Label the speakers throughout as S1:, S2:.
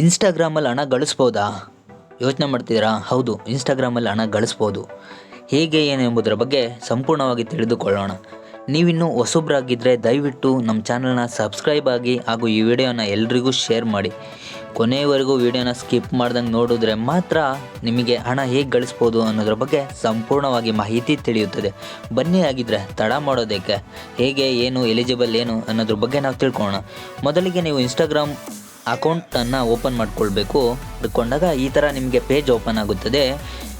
S1: ಇನ್ಸ್ಟಾಗ್ರಾಮಲ್ಲಿ ಹಣ ಗಳಿಸ್ಬೋದಾ? ಯೋಚನೆ ಮಾಡ್ತಿದ್ದೀರಾ? ಹೌದು, ಇನ್ಸ್ಟಾಗ್ರಾಮಲ್ಲಿ ಹಣ ಗಳಿಸ್ಬೋದು. ಹೇಗೆ, ಏನು ಎಂಬುದರ ಬಗ್ಗೆ ಸಂಪೂರ್ಣವಾಗಿ ತಿಳಿದುಕೊಳ್ಳೋಣ. ನೀವಿನ್ನೂ ಹೊಸಬ್ರಾಗಿದ್ದರೆ ದಯವಿಟ್ಟು ನಮ್ಮ ಚಾನಲ್ನ ಸಬ್ಸ್ಕ್ರೈಬ್ ಆಗಿ ಹಾಗೂ ಈ ವಿಡಿಯೋನ ಎಲ್ರಿಗೂ ಶೇರ್ ಮಾಡಿ. ಕೊನೆಯವರೆಗೂ ವಿಡಿಯೋನ ಸ್ಕಿಪ್ ಮಾಡ್ದಂಗೆ ನೋಡಿದ್ರೆ ಮಾತ್ರ ನಿಮಗೆ ಹಣ ಹೇಗೆ ಗಳಿಸ್ಬೋದು ಅನ್ನೋದ್ರ ಬಗ್ಗೆ ಸಂಪೂರ್ಣವಾಗಿ ಮಾಹಿತಿ ತಿಳಿಯುತ್ತದೆ. ಬನ್ನಿ ಆಗಿದ್ರೆ ತಡ ಮಾಡೋದಕ್ಕೆ ಹೇಗೆ, ಏನು, ಎಲಿಜಿಬಲ್ ಏನು ಅನ್ನೋದ್ರ ಬಗ್ಗೆ ನಾವು ತಿಳ್ಕೊಳ್ಳೋಣ. ಮೊದಲಿಗೆ ನೀವು ಇನ್ಸ್ಟಾಗ್ರಾಮ್ ಅಕೌಂಟನ್ನು ಓಪನ್ ಮಾಡಿಕೊಳ್ಬೇಕು. ಇಟ್ಕೊಂಡಾಗ ಈ ಥರ ನಿಮಗೆ ಪೇಜ್ ಓಪನ್ ಆಗುತ್ತದೆ.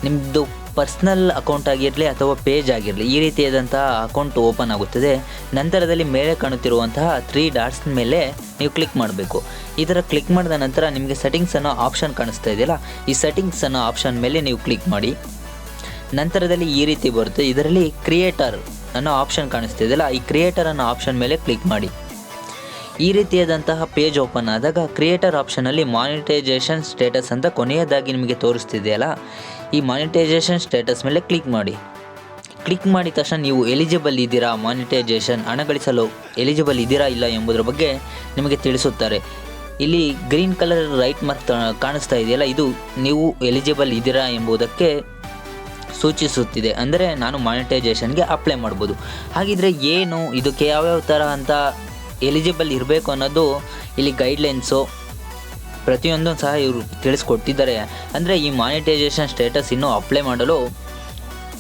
S1: ನಿಮ್ಮದು ಪರ್ಸ್ನಲ್ ಅಕೌಂಟ್ ಆಗಿರಲಿ ಅಥವಾ ಪೇಜ್ ಆಗಿರಲಿ, ಈ ರೀತಿಯಾದಂತಹ ಅಕೌಂಟ್ ಓಪನ್ ಆಗುತ್ತದೆ. ನಂತರದಲ್ಲಿ ಮೇಲೆ ಕಾಣುತ್ತಿರುವಂತಹ ತ್ರೀ ಡಾಟ್ಸ್ ಮೇಲೆ ನೀವು ಕ್ಲಿಕ್ ಮಾಡಬೇಕು. ಈ ಥರ ಕ್ಲಿಕ್ ಮಾಡಿದ ನಂತರ ನಿಮಗೆ ಸೆಟ್ಟಿಂಗ್ಸ್ ಅನ್ನೋ ಆಪ್ಷನ್ ಕಾಣಿಸ್ತಾ ಇದೆಯಲ್ಲ, ಈ ಸೆಟ್ಟಿಂಗ್ಸ್ ಅನ್ನೋ ಆಪ್ಷನ್ ಮೇಲೆ ನೀವು ಕ್ಲಿಕ್ ಮಾಡಿ. ನಂತರದಲ್ಲಿ ಈ ರೀತಿ ಬರುತ್ತೆ. ಇದರಲ್ಲಿ ಕ್ರಿಯೇಟರ್ ಅನ್ನೋ ಆಪ್ಷನ್ ಕಾಣಿಸ್ತಾ ಇದೆಯಲ್ಲ, ಈ ಕ್ರಿಯೇಟರ್ ಅನ್ನೋ ಆಪ್ಷನ್ ಮೇಲೆ ಕ್ಲಿಕ್ ಮಾಡಿ. ಈ ರೀತಿಯಾದಂತಹ ಪೇಜ್ ಓಪನ್ ಆದಾಗ ಕ್ರಿಯೇಟರ್ ಆಪ್ಷನಲ್ಲಿ ಮಾನಿಟೈಸೇಷನ್ ಸ್ಟೇಟಸ್ ಅಂತ ಕೊನೆಯದಾಗಿ ನಿಮಗೆ ತೋರಿಸ್ತಿದೆಯಲ್ಲ, ಈ ಮಾನಿಟೈಸೇಷನ್ ಸ್ಟೇಟಸ್ ಮೇಲೆ ಕ್ಲಿಕ್ ಮಾಡಿ. ಕ್ಲಿಕ್ ಮಾಡಿದ ತಕ್ಷಣ ನೀವು ಎಲಿಜಿಬಲ್ ಇದ್ದೀರಾ? ಮಾನಿಟೈಸೇಷನ್ ಹಣ ಗಳಿಸಲು ಎಲಿಜಿಬಲ್ ಇದ್ದೀರಾ ಇಲ್ಲ ಎಂಬುದರ ಬಗ್ಗೆ ನಿಮಗೆ ತಿಳಿಸುತ್ತಾರೆ. ಇಲ್ಲಿ ಗ್ರೀನ್ ಕಲರ್ ರೈಟ್ ಮಾರ್ಕ್ ಕಾಣಿಸ್ತಾ ಇದೆಯಲ್ಲ, ಇದು ನೀವು ಎಲಿಜಿಬಲ್ ಇದ್ದೀರಾ ಎಂಬುದಕ್ಕೆ ಸೂಚಿಸುತ್ತಿದೆ. ಅಂದರೆ ನಾನು ಮಾನಿಟೈಸೇಷನ್ಗೆ ಅಪ್ಲೈ ಮಾಡ್ಬೋದು. ಹಾಗಿದ್ರೆ ಏನು, ಇದಕ್ಕೆ ಯಾವ್ಯಾವ ಥರ ಅಂತ ಎಲಿಜಿಬಲ್ ಇರಬೇಕು ಅನ್ನೋದು ಇಲ್ಲಿ ಗೈಡ್ಲೈನ್ಸು ಪ್ರತಿಯೊಂದು ಸಹ ಇವರು ತಿಳಿಸ್ಕೊಟ್ಟಿದ್ದಾರೆ ಅಂದರೆ ಈ ಮಾನಿಟೈಸೇಷನ್ ಸ್ಟೇಟಸ್ ಇನ್ನೂ ಅಪ್ಲೈ ಮಾಡಲು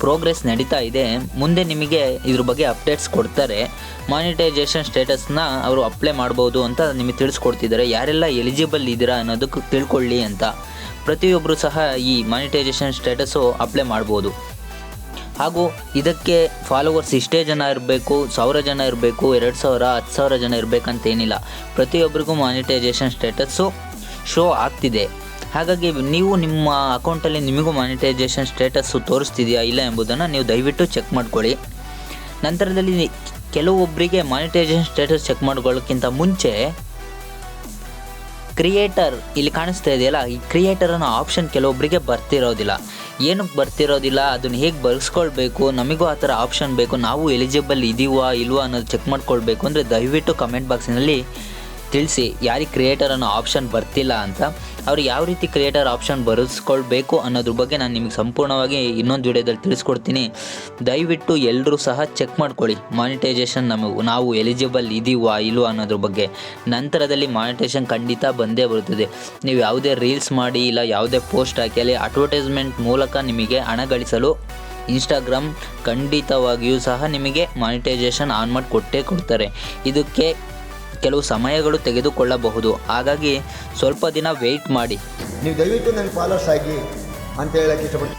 S1: ಪ್ರೋಗ್ರೆಸ್ ನಡೀತಾ ಇದೆ. ಮುಂದೆ ನಿಮಗೆ ಇದ್ರ ಬಗ್ಗೆ ಅಪ್ಡೇಟ್ಸ್ ಕೊಡ್ತಾರೆ. ಮಾನಿಟೈಸೇಷನ್ ಸ್ಟೇಟಸ್ನ ಅವರು ಅಪ್ಲೈ ಮಾಡ್ಬೋದು ಅಂತ ನಿಮಗೆ ತಿಳಿಸ್ಕೊಡ್ತಿದ್ದಾರೆ. ಯಾರೆಲ್ಲ ಎಲಿಜಿಬಲ್ ಇದ್ದೀರಾ ಅನ್ನೋದಕ್ಕೆ ತಿಳ್ಕೊಳ್ಳಿ ಅಂತ. ಪ್ರತಿಯೊಬ್ಬರು ಸಹ ಈ ಮಾನಿಟೈಸೇಷನ್ ಸ್ಟೇಟಸ್ಸು ಅಪ್ಲೈ ಮಾಡ್ಬೋದು. ಹಾಗೂ ಇದಕ್ಕೆ ಫಾಲೋವರ್ಸ್ ಇಷ್ಟೇ ಜನ ಇರಬೇಕು, ಸಾವಿರ ಜನ ಇರಬೇಕು, ಎರಡು ಸಾವಿರ, ಹತ್ತು ಸಾವಿರ ಜನ ಇರಬೇಕಂತೇನಿಲ್ಲ ಪ್ರತಿಯೊಬ್ಬರಿಗೂ ಮಾನಿಟೈಸೇಷನ್ ಸ್ಟೇಟಸ್ಸು ಶೋ ಆಗ್ತಿದೆ. ಹಾಗಾಗಿ ನೀವು ನಿಮ್ಮ ಅಕೌಂಟಲ್ಲಿ ನಿಮಗೂ ಮಾನಿಟೈಸೇಷನ್ ಸ್ಟೇಟಸ್ಸು ತೋರಿಸ್ತಿದೆಯಾ ಇಲ್ಲ ಎಂಬುದನ್ನು ನೀವು ದಯವಿಟ್ಟು ಚೆಕ್ ಮಾಡ್ಕೊಳ್ಳಿ. ನಂತರದಲ್ಲಿ ಕೆಲವೊಬ್ಬರಿಗೆ ಮಾನಿಟೈಸೇಷನ್ ಸ್ಟೇಟಸ್ ಚೆಕ್ ಮಾಡ್ಕೊಳ್ಳೋಕ್ಕಿಂತ ಮುಂಚೆ ಕ್ರಿಯೇಟರ್ ಇಲ್ಲಿ ಕಾಣಿಸ್ತಾ ಇದೆಯಲ್ಲ, ಈ ಕ್ರಿಯೇಟರ್ ಅನ್ನೋ ಆಪ್ಷನ್ ಕೆಲವೊಬ್ಬರಿಗೆ ಬರ್ತಿರೋದಿಲ್ಲ. ಏನಕ್ಕೆ ಬರ್ತಿರೋದಿಲ್ಲ, ಅದನ್ನು ಹೇಗೆ ಬರ್ಸ್ಕೊಳ್ಬೇಕು, ನಮಗೂ ಆ ಥರ ಆಪ್ಷನ್ ಬೇಕು, ನಾವು ಎಲಿಜಿಬಲ್ ಇದೀವಾ, ಇಲ್ವಾ ಅನ್ನೋದು ಚೆಕ್ ಮಾಡ್ಕೊಳ್ಬೇಕು ಅಂದರೆ ದಯವಿಟ್ಟು ಕಮೆಂಟ್ ಬಾಕ್ಸಿನಲ್ಲಿ ತಿಳಿಸಿ ಯಾರಿಗೆ ಕ್ರಿಯೇಟರ್ ಅನ್ನೋ ಆಪ್ಷನ್ ಬರ್ತಿಲ್ಲ ಅಂತ, ಅವ್ರು ಯಾವ ರೀತಿ ಕ್ರಿಯೇಟರ್ ಆಪ್ಷನ್ ಬರೆಸ್ಕೊಳ್ಬೇಕು ಅನ್ನೋದ್ರ ಬಗ್ಗೆ ನಾನು ನಿಮಗೆ ಸಂಪೂರ್ಣವಾಗಿ ಇನ್ನೊಂದು ವಿಡಿಯೋದಲ್ಲಿ ತಿಳಿಸ್ಕೊಡ್ತೀನಿ. ದಯವಿಟ್ಟು ಎಲ್ಲರೂ ಸಹ ಚೆಕ್ ಮಾಡ್ಕೊಳ್ಳಿ. ಮಾನಿಟೈಸೇಷನ್ ನಮಗೆ, ನಾವು ಎಲಿಜಿಬಲ್ ಇದೀವಾ ಇಲ್ವಾ ಅನ್ನೋದ್ರ ಬಗ್ಗೆ. ನಂತರದಲ್ಲಿ ಮಾನಿಟೈಸೇಷನ್ ಖಂಡಿತ ಬಂದೇ ಬರುತ್ತದೆ. ನೀವು ಯಾವುದೇ ರೀಲ್ಸ್ ಮಾಡಿ ಇಲ್ಲ ಯಾವುದೇ ಪೋಸ್ಟ್ ಹಾಕಿ ಅಲ್ಲಿ ಅಡ್ವರ್ಟೈಸ್ಮೆಂಟ್ ಮೂಲಕ ನಿಮಗೆ ಹಣ ಗಳಿಸಲು ಇನ್ಸ್ಟಾಗ್ರಾಮ್ ಖಂಡಿತವಾಗಿಯೂ ಸಹ ನಿಮಗೆ ಮಾನಿಟೈಸೇಷನ್ ಆನ್ ಮಾಡಿ ಕೊಟ್ಟೇ ಕೊಡ್ತಾರೆ. ಇದಕ್ಕೆ ಕೆಲವು ಸಮಯಗಳು ತೆಗೆದುಕೊಳ್ಳಬಹುದು. ಹಾಗಾಗಿ ಸ್ವಲ್ಪ ದಿನ ವೆಯ್ಟ್ ಮಾಡಿ.
S2: ನೀವು ದಯವಿಟ್ಟು ನನ್ನ ಫಾಲೋರ್ಸ್ ಆಗಿ ಅಂತ ಹೇಳಕ್ಕೆ ಇಷ್ಟಪಡ್ತೀನಿ.